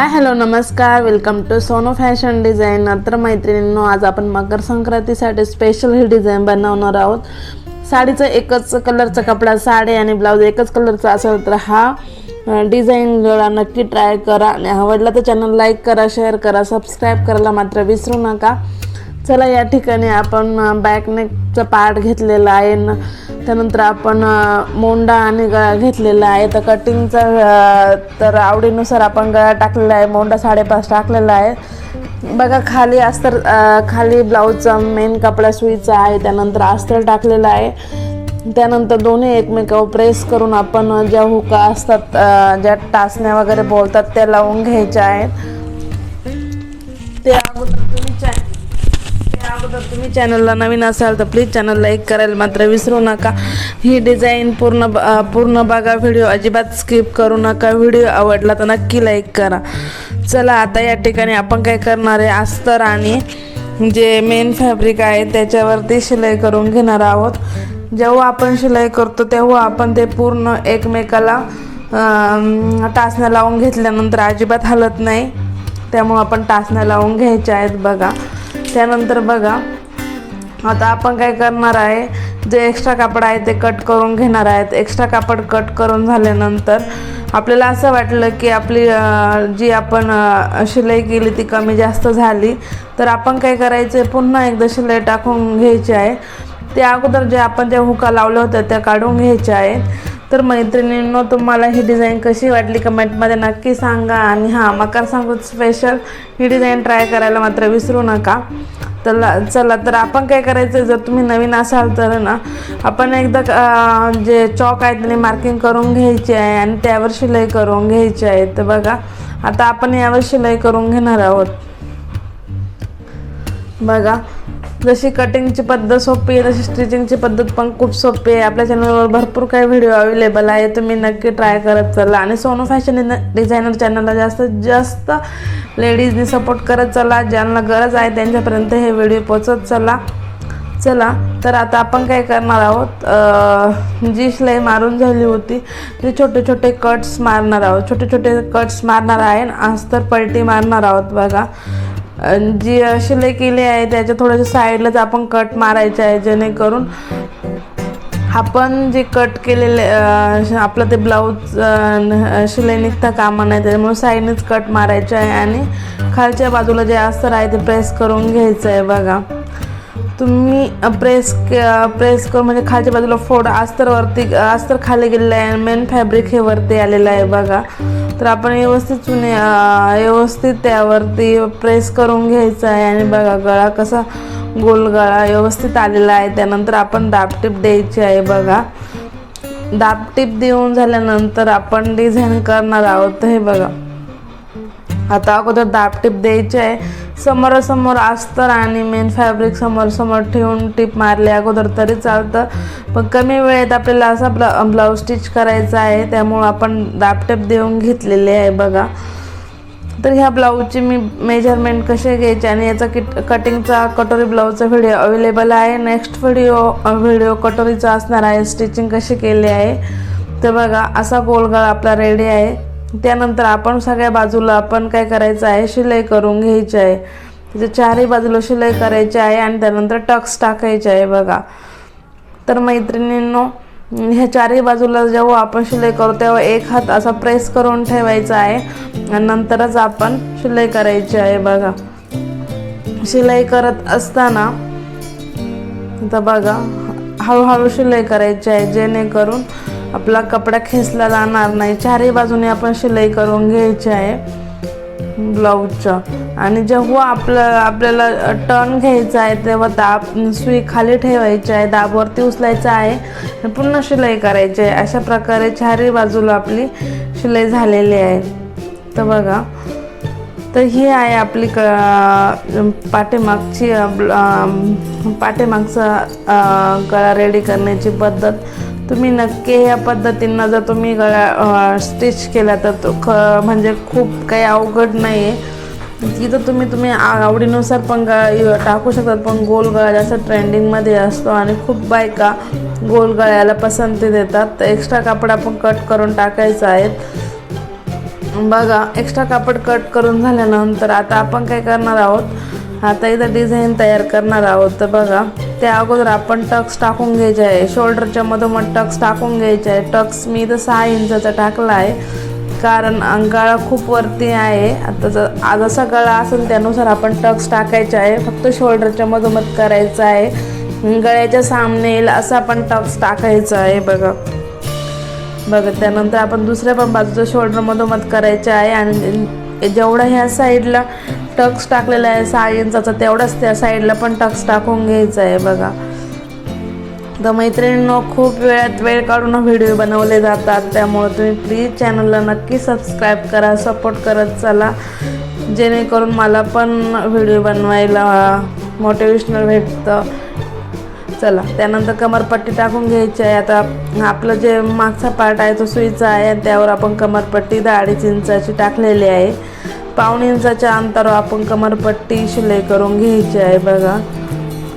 हाय hello नमस्कार. Welcome to Sono fashion design तर मैत्रिणींनो आज आपण मकर संक्रांतीसाठी स्पेशल ही डिझाईन बनवणार आहोत. साडीचं एकच कलरचा कपडा साडी आणि ब्लाऊज एकच कलरचा असेल तर हा डिझाईन गळा नक्की ट्राय करा. आणि आवडला तर चॅनल लाईक करा शेअर करा सबस्क्राईब करायला मात्र विसरू नका. चला या ठिकाणी आपण बॅकनेकचा पार्ट घेतलेला आहे त्यानंतर आपण मोंडा आणि गळा घेतलेला आहे. तर कटिंगचा तर आवडीनुसार आपण गळा टाकलेला आहे मोंडा साडेपाच टाकलेला आहे. बघा खाली अस्तर खाली ब्लाऊजचा मेन कपडा सुईचा आहे त्यानंतर अस्तर टाकलेला आहे. त्यानंतर दोन्ही एकमेकावर प्रेस करून आपण ज्या हुका असतात ज्या टाचण्या वगैरे बोलतात त्या लावून घ्यायच्या आहेत. ते अगोदर तुम्ही चॅनलला नवीन असाल तर प्लीज चॅनल लाईक करायला मात्र विसरू नका. ही डिझाईन पूर्ण ब- पूर्ण बघा. व्हिडिओ अजिबात स्किप करू नका. व्हिडिओ आवडला तर नक्की लाईक करा. चला आता या ठिकाणी आपण काय करणार आहे? अस्तर आणि जे मेन फॅब्रिक आहे त्याच्यावरती शिलाई करून घेणार आहोत. जेव्हा आपण शिलाई करतो तेव्हा आपण ते पूर्ण एकमेकाला अं, टाचण्या लावून घेतल्यानंतर अजिबात हलत नाही. त्यामुळं आपण टाचण्या लावून घ्यायच्या आहेत बघा. त्यानंतर बघा. आता आपण काय करणार आहे? जे एक्स्ट्रा कापड आहे ते कट करून घेणार आहेत. एक्स्ट्रा कापड कट करून झाल्यानंतर आपल्याला असं वाटलं की आपली जी आपण शिलाई केली ती कमी जास्त झाली. तर आपण काय करायचं आहे पुन्हा एकदा शिलाई टाकून घ्यायची आहे. त्या अगोदर जे आपण ज्या हुका लावल्या होत्या त्या काढून घ्यायच्या आहेत. तर मैत्रिणींनो तुम्हाला ही डिझाईन कशी वाटली कमेंटमध्ये नक्की सांगा. आणि हां मकर संक्रांत स्पेशल ही डिझाईन ट्राय करायला मात्र विसरू नका. तर चला तर आपण काय करायचं? जर तुम्ही नवीन असाल तर ना आपण एकदा जे चॉक आहे त्याने मार्किंग करून घ्यायची आहे आणि त्यावर शिलाई करून घ्यायची आहे. तर बघा आता आपण यावर शिलाई करून घेणार आहोत. बघा जशी कटिंगची पद्धत सोपी आहे तशी स्टिचिंगची पद्धत पण खूप सोपी आहे. आपल्या चॅनलवर भरपूर काही व्हिडिओ अवेलेबल आहे. तुम्ही नक्की ट्राय करत चला. आणि सोनू फॅशन डिझायनर चॅनलला जास्तीत जास्त लेडीजनी सपोर्ट करत चला. ज्यांना गरज आहे त्यांच्यापर्यंत हे व्हिडिओ पोचत चला. चला. तर आता आपण काय करणार आहोत? जी शिलाई मारून झाली होती ते छोटे छोटे कट्स मारणार आहोत. छोटे छोटे कट्स मारणार आहे आज अस्तर पलटी मारणार आहोत बघा. जी शिले शिलाई केली आहे त्याच्या थोड्याशा साईडलाच आपण कट मारायचे आहे जेणेकरून आपण जे कट केलेले आपलं ते ब्लाऊज शिलाई निघता कामा नाही त्याच्यामुळे साईडनेच कट मारायचे आहे आणि खालच्या बाजूला जे अस्तर आहे ते प्रेस करून घ्यायचं आहे बघा. तुम्ही प्रेस प्रेस करून म्हणजे खालच्या बाजूला फोड अस्तरवरती अस्तर खाली गेलेलं आहे. मेन फॅब्रिक हे वरती आलेलं आहे बघा. तर आपण व्यवस्थित चुने व्यवस्थित त्यावरती प्रेस करून घ्यायचं आहे. आणि बघा गळा कसा गोल गळा व्यवस्थित आलेला आहे. त्यानंतर आपण दाबटीप द्यायची आहे बघा. दाबटीप देऊन झाल्यानंतर आपण डिझाईन करणार आहोत हे बघा. आता अगोदर दाब दाबटीप द्यायची आहे. समोरासमोर अस्तर आणि मेन फॅब्रिक समोर समोर ठेवून टीप मारली. अगोदर तरी चालतं. पण कमी वेळेत आपल्याला असा ब्ला ब्लाऊज स्टिच करायचा आहे. त्यामुळं आपण दाबटेप देऊन घेतलेले आहे बघा. तर ह्या ब्लाऊजची मी मेजरमेंट कसे घ्यायचे आणि याचा किट कटिंगचा कटोरी ब्लाऊजचा व्हिडिओ अवेलेबल आहे. नेक्स्ट व्हिडिओ व्हिडिओ कटोरीचा असणार आहे. स्टिचिंग कशी केली आहे. तर बघा असा गोलगळ आपला रेडी आहे. त्यानंतर आपण सगळ्या बाजूला आपण काय करायचं आहे? शिलाई करून घ्यायची आहे. त्याच्या चारही बाजूला शिलाई करायची आहे आणि त्यानंतर टक्स टाकायचे आहे बघा. तर मैत्रिणींनो ह्या चारही बाजूला जेव्हा आपण शिलाई करू तेव्हा एक हात असा प्रेस करून ठेवायचा आहे आणि नंतरच आपण शिलाई करायची आहे बघा. शिलाई करत असताना आता बघा हळूहळू शिलाई करायची आहे जेणेकरून आपला कपडा खेचला जाणार नाही. चारही बाजूने आपण शिलाई करून घ्यायची आहे. ब्लाऊजचं. आणि जेव्हा आपलं आपल्याला टर्न घ्यायचा आहे तेव्हा दाब सुई खाली ठेवायची आहे दाबवरती उचलायचं आहे पुन्हा शिलाई करायची आहे. अशा प्रकारे चारही बाजूला आपली शिलाई झालेली आहे. तर बघा. तर ही आहे आपली क पाठीमागची अ, पाठीमागचा गळा रेडी करण्याची पद्धत. तुम्ही नक्की या पद्धतीनं जर तुम्ही गळा स्टिच केला तर तो ख म्हणजे खूप काही अवघड नाही आहे तिथं तुम्ही तुम्ही आ- आवडीनुसार पण गळा टाकू शकतात पण गोल गळा जास्त ट्रेंडिंगमध्ये असतो आणि खूप बायका गोल गळ्याला पसंती देतात. तर एक्स्ट्रा कापड आपण कट करून टाकायचं आहे बघा एक्स्ट्रा कापड कट करून झाल्यानंतर आता आपण काय करणार आहोत? आता इथं डिझाईन तयार करणार आहोत. तर बघा त्या अगोदर आपण टक्स टाकून घ्यायचे आहे. शोल्डरच्या मधोमध टक्स टाकून घ्यायचे आहे. टक्स मी इथं सहा इंचाचा टाकला आहे. कारण गळा खूप वरती आहे. आता ज- जसा गळा असेल त्यानुसार आपण टक्स टाकायचे आहे. फक्त शोल्डरच्या मधोमध करायचं आहे. गळ्याच्या सामने येईल असं आपण टक्स टाकायचं आहे. बघा. बघा त्यानंतर आपण दुसऱ्या पण बाजूचं शोल्डर मधोमध करायचं आहे. आणि जेवढा ह्या साईडला टक्स टाकलेला आहे सहा इंचाचा तेवढाच त्या साईडला पण टक्स टाकून घ्यायचा आहे बघा. तर मैत्रिणींनो खूप वेळात वेळ काढून व्हिडिओ बनवले जातात. त्यामुळे तुम्ही प्लीज चॅनलला नक्की सबस्क्राईब करा सपोर्ट करत चला. जेणेकरून मला पण व्हिडिओ बनवायला मोटिवेशनल भेटतं. चला. त्यानंतर कमरपट्टी टाकून घ्यायची आहे. आता आपलं जे मागचा पार्ट आहे तो सुईचा आहे आणि त्यावर आपण कमरपट्टी दहा अडीच इंचाची टाकलेली आहे. पाऊण इंचाच्या अंतरावर आपण कमरपट्टी शिलाई करून घ्यायची आहे बघा.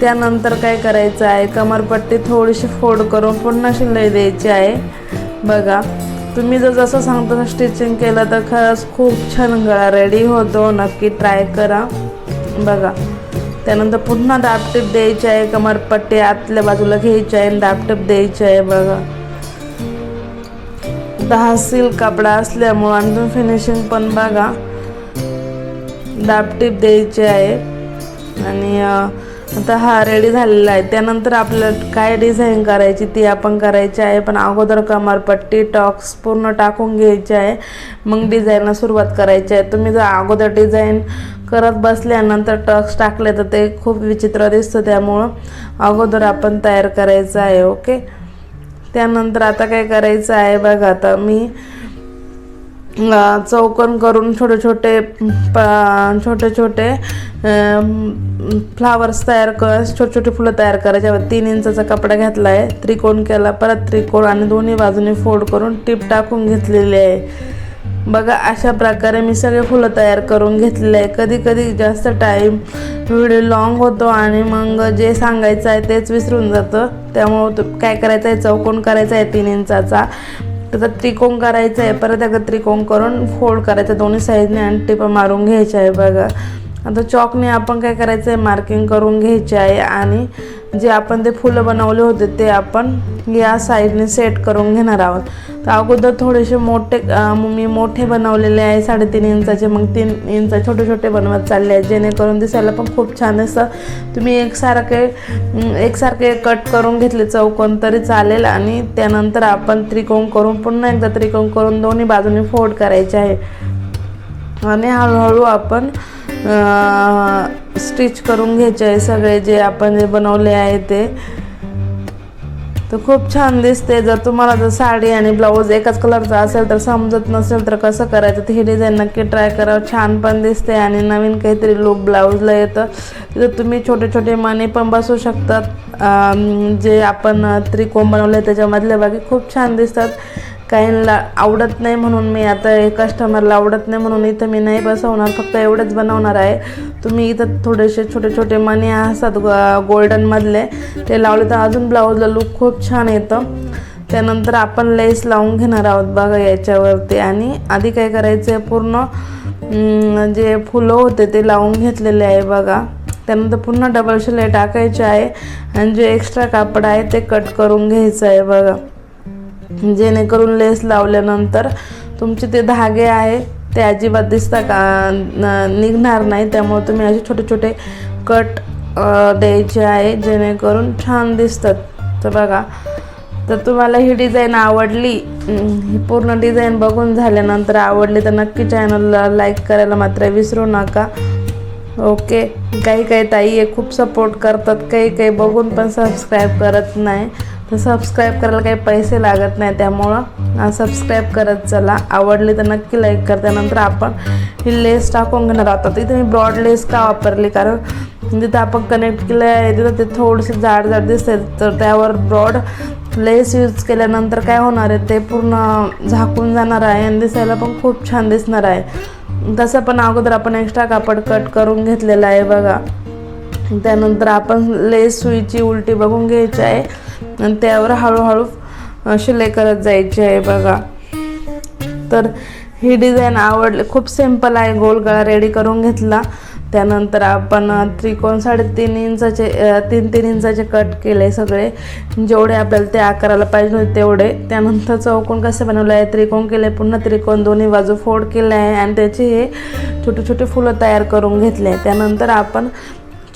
त्यानंतर काय करायचं आहे? कमरपट्टी थोडीशी फोड करून पुन्हा शिलाई द्यायची आहे. बघा. तुम्ही जर जसं सांगता स्टिचिंग केलं तर खरंच खूप छान गळा रेडी होतो. नक्की ट्राय करा. बघा. त्यानंतर पुन्हा दाबटीप द्यायची आहे कमरपट्टी आतल्या बाजूला घ्यायची आहे आणि दाबटीप द्यायची आहे बघा. दहा सिल्क कापडा असल्यामुळं आणखी फिनिशिंग पण बघा. दाबटीप द्यायची आहे. आणि आता हा रेडी झालेला आहे. त्यानंतर आपल्याला काय डिझाईन करायची ती आपण करायची आहे. पण अगोदर कमरपट्टी टॉक्स पूर्ण टाकून घ्यायची आहे. मग डिझाईनला सुरुवात करायची आहे. तुम्ही जर अगोदर डिझाईन करत बसल्यानंतर टक्स टाकले तर ते खूप विचित्र दिसतं. त्यामुळं अगोदर आपण तयार करायचं आहे. ओके? त्यानंतर आता काय करायचं आहे बघा. आता मी चौकोन करून छोटे छोटे प- छोटे छोटे फ्लावर्स तयार कर छोटे छोटे फुलं तयार करायचे तीन इंचाचा कपडा घेतला आहे त्रिकोण केला परत त्रिकोण आणि दोन्ही बाजूने फोल्ड करून टिप टाकून घेतलेली आहे. बघा अशा प्रकारे मी सगळे फुलं तयार करून घेतलेले आहे. कधी कधी जास्त टाईम व्हिडिओ लॉंग होतो आणि मग जे सांगायचं आहे तेच विसरून जातं. त्यामुळं काय करायचं आहे चौकोन करायचा आहे तीन इंचाचा. त्याचा त्रिकोण करायचा आहे परत एकदा त्रिकोण करून फोल्ड करायचं दोन्ही साईडने आणि टिप मारून घ्यायच्या आहे बघा. आता चॉकने आपण काय करायचं आहे मार्किंग करून घ्यायचे आहे आणि जे आपण ते फुलं बनवले होते ते आपण या साईडने सेट करून घेणार आहोत. तर अगोदर थोडेसे मोठे मी मोठे बनवलेले आहे साडेतीन इंचाचे मग तीन इंच छोटे छोटे बनवत चालले आहे जेणेकरून दिसायला पण खूप छान असं तुम्ही एकसारखे एकसारखे कट करून घेतले चौकोन तरी चालेल आणि त्यानंतर आपण त्रिकोण करून पुन्हा एकदा त्रिकोण करून दोन्ही बाजूने फोड करायचे आहे. आणि हळूहळू आपण स्टिच करून घ्यायचे आहे सगळे जे आपण जे बनवले आहे ते. तर खूप छान दिसते. जर तुम्हाला जर साडी आणि ब्लाऊज एकाच कलरचा असेल तर समजत नसेल तर कसं करायचं तर हे डिझाईन नक्की ट्राय करा. छान पण दिसते आणि नवीन काहीतरी लूप ब्लाऊजला येतं. तिथं तुम्ही छोटे छोटे मणे पण बसू शकतात. जे आपण त्रिकोण बनवले त्याच्यामधले बाकी खूप छान दिसतात. काहींना आवडत नाही म्हणून मी आता कस्टमरला आवडत नाही म्हणून इथं मी नाही बसवणार फक्त एवढंच बनवणार आहे. तुम्ही इथं थोडेसे छोटे छोटे मणी असतात गोल्डनमधले ते लावले तर अजून ब्लाऊजला लुक खूप छान येतं. त्यानंतर आपण लेस लावून घेणार आहोत बघा याच्यावरती. आणि आधी काय करायचं आहे पूर्ण जे फुलं होते ते लावून घेतलेले आहे बघा. त्यानंतर पुन्हा डबल शिलाई टाकायचे आहे. आणि जे एक्स्ट्रा कापड आहे ते कट करून घ्यायचं आहे बघा. जेणेकरून लेस लावल्यानंतर तुमचे ते धागे आहे ते अजिबात दिसता का न- निघणार नाही. त्यामुळे तुम्ही असे छोटे छोटे कट द्यायचे आहे जेणेकरून छान दिसतात. तर बघा तर तुम्हाला ही डिझाईन आवडली ही पूर्ण डिझाईन बघून झाल्यानंतर आवडली तर नक्की चॅनलला लाईक करायला मात्र विसरू नका. ओके काही काही ताई आहे खूप सपोर्ट करतात काही काही बघून पण सबस्क्राईब करत नाही. तर सबस्क्राईब करायला काही पैसे लागत नाही त्यामुळं सबस्क्राईब करत चला. आवडली तर नक्की लाईक कर त्यानंतर आपण ही लेस टाकून घेणार आहोत. आता इथे मी ब्रॉड लेस का वापरली? कारण जिथं आपण कनेक्ट केलं आहे तिथं ते थोडंसं जाड जाड दिसते तर त्यावर ब्रॉड लेस यूज केल्यानंतर काय होणार आहे? ते पूर्ण झाकून जाणार आहे आणि दिसायला पण खूप छान दिसणार आहे. तसं पण अगोदर आपण एक्स्ट्रा कापड कट करून घेतलेलं आहे बघा. त्यानंतर आपण लेस सुईची उलटी बघून घ्यायची आहे. आणि त्यावर हळूहळू शिलाई करत जायची आहे बघा. तर ही डिझाईन आवडली. खूप सिंपल आहे. गोल गळा रेडी करून घेतला. त्यानंतर आपण त्रिकोण साडेतीन इंचाचे तीन तीन इंचाचे कट केले सगळे. जेवढे आपल्याला ते आकाराला पाहिजे होते तेवढे. त्यानंतर चौकोन कसे बनवले आहे त्रिकोण केले पुन्हा त्रिकोण दोन्ही बाजू फोड केले आहे. आणि त्याचे हे छोटे छोटे फुलं तयार करून घेतले त्यानंतर आपण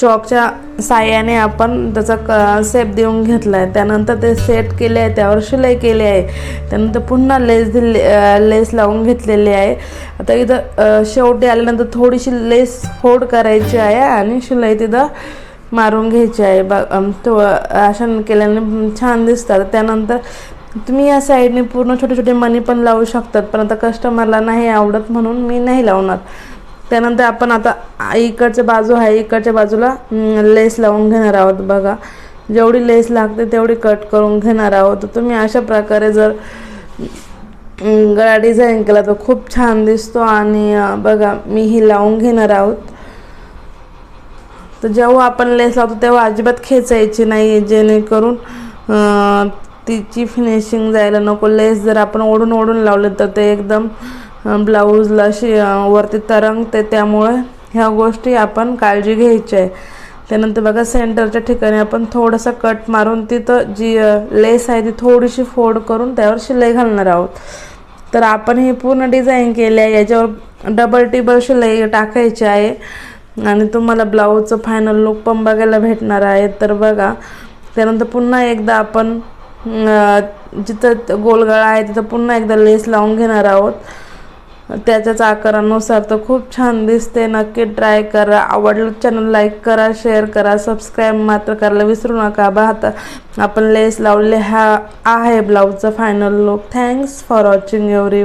चॉकच्या साह्याने आपण त्याचा क सेप देऊन घेतला आहे त्यानंतर ते सेट केले आहे त्यावर शिलाई केली आहे. त्यानंतर पुन्हा लेस दिले लेस लावून घेतलेली आहे. आता इथं शेवटी आल्यानंतर थोडीशी लेस फोड करायची आहे आणि शिलाई तिथं मारून घ्यायची आहे. बा तो अशा केल्याने छान दिसतात. त्यानंतर तुम्ही या साईडने पूर्ण छोटे छोटे मनी पण लावू शकतात पण आता कस्टमरला नाही आवडत म्हणून मी नाही लावणार. त्यानंतर आपण आता इकडच्या बाजू आहे इकडच्या बाजूला लेस लावून घेणार आहोत बघा. जेवढी लेस लागते तेवढी कट करून घेणार आहोत. तुम्ही अशा प्रकारे जर गळा डिझाईन केला तर खूप छान दिसतो आणि बघा मी ही लावून घेणार आहोत. तर जेव्हा आपण लेस लावतो तेव्हा अजिबात खेचायची नाही जेणेकरून तिची फिनिशिंग जायला नको. लेस जर आपण ओढून ओढून लावले तर ते एकदम ब्लाऊजला शि वरती तरंगते त्यामुळे ह्या गोष्टी आपण काळजी घ्यायची आहे. त्यानंतर बघा सेंटरच्या ठिकाणी आपण थोडंसं कट मारून तिथं जी लेस आहे ती थोडीशी फोड करून त्यावर शिलाई घालणार आहोत. तर आपण ही पूर्ण डिझाईन केली आहे. याच्यावर डबल टिबल शिलाई टाकायची आहे. आणि तुम्हाला ब्लाऊजचं फायनल लुक पण बघायला भेटणार आहे. तर बघा त्यानंतर पुन्हा एकदा आपण जिथं गोलगळा आहे तिथं पुन्हा एकदा लेस लावून घेणार आहोत. त्याच्याच आकारानुसार तर खूप छान दिसते. नक्की ट्राय करा. आवडलं चॅनल लाईक करा शेअर करा सबस्क्राईब मात्र करायला विसरू नका. बा आता आपण लेस लावले हा आहे ब्लाऊजचा final look thanks for watching every